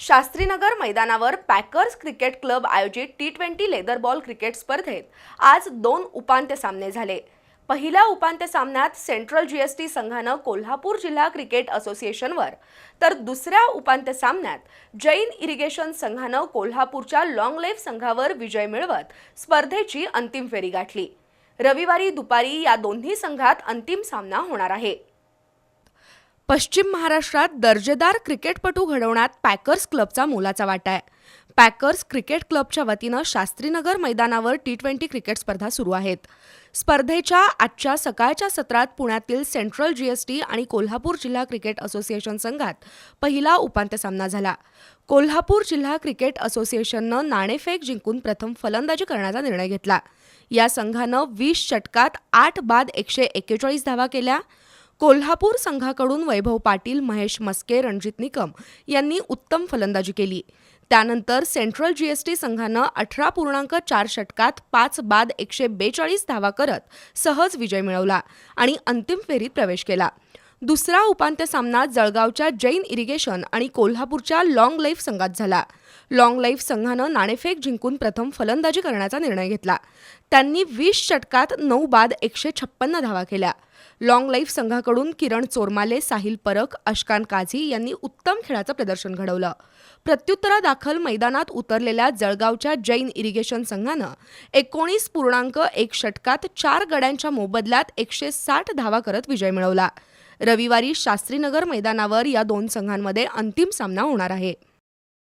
शास्त्रीनगर मैदानावर packers cricket club आयोजित T twenty leather ball cricket स्पर्धेत आज दोन उपांत्य सामने झाले. पहिल्या उपांत्य सामन्यात सेंट्रल जीएसटी संघानं कोल्हापूर जिल्हा क्रिकेट असोसिएशनवर तर दुसऱ्या उपांत्य सामन्यात जैन इरिगेशन संघानं कोल्हापूरच्या लॉंग संघावर विजय मिळवत स्पर्धेची अंतिम फेरी गाठली. रविवारी दुपारी या दोन्ही संघात अंतिम सामना होणार आहे. पश्चिम महाराष्ट्रात दर्जेदार क्रिकेटपटू घडवण्यात पॅकर्स क्लबचा मोलाचा वाटा आहे. पॅकर्स क्रिकेट क्लबच्या वतीनं शास्त्रीनगर मैदानावर टी ट्वेंटी क्रिकेट स्पर्धा सुरू आहेत. स्पर्धेच्या आजच्या सकाळच्या सत्रात पुण्यातील सेंट्रल जीएसटी आणि कोल्हापूर जिल्हा क्रिकेट असोसिएशन संघात पहिला उपांत्य सामना झाला. कोल्हापूर जिल्हा क्रिकेट असोसिएशननं नाणेफेक जिंकून प्रथम फलंदाजी करण्याचा निर्णय घेतला. या संघानं वीस षटकात आठ बाद एकशे एक्केचाळीस धावा केल्या. कोल्हापूर संघाकडून वैभव पाटील महेश मस्के रणजित निकम यांनी उत्तम फलंदाजी केली. त्यानंतर सेंट्रल जीएसटी संघानं अठरा पूर्णांक चार षटकात पाच बाद एकशे बेचाळीस धावा करत सहज विजय मिळवला आणि अंतिम फेरीत प्रवेश केला. दुसरा उपांत्य सामना जळगावच्या जैन इरिगेशन आणि कोल्हापूरच्या लाँग लाईफ संघात झाला. लाँग लाईफ संघानं नाणेफेक जिंकून प्रथम फलंदाजी करण्याचा निर्णय घेतला. त्यांनी वीस षटकात नऊ बाद एकशे छप्पन्न धावा केल्या. लाँग लाईफ संघाकडून किरण चोरमाले साहिल परख अशकान काझी यांनी उत्तम खेळाचं प्रदर्शन घडवलं. प्रत्युत्तरादाखल मैदानात उतरलेल्या जळगावच्या जैन इरिगेशन संघानं एकोणीस पूर्णांक एक षटकात चार गड्यांच्या मोबदल्यात एकशे साठ धावा करत विजय मिळवला. रविवारी शास्त्रीनगर मैदानावर या दोन संघांमध्ये अंतिम सामना होणार आहे.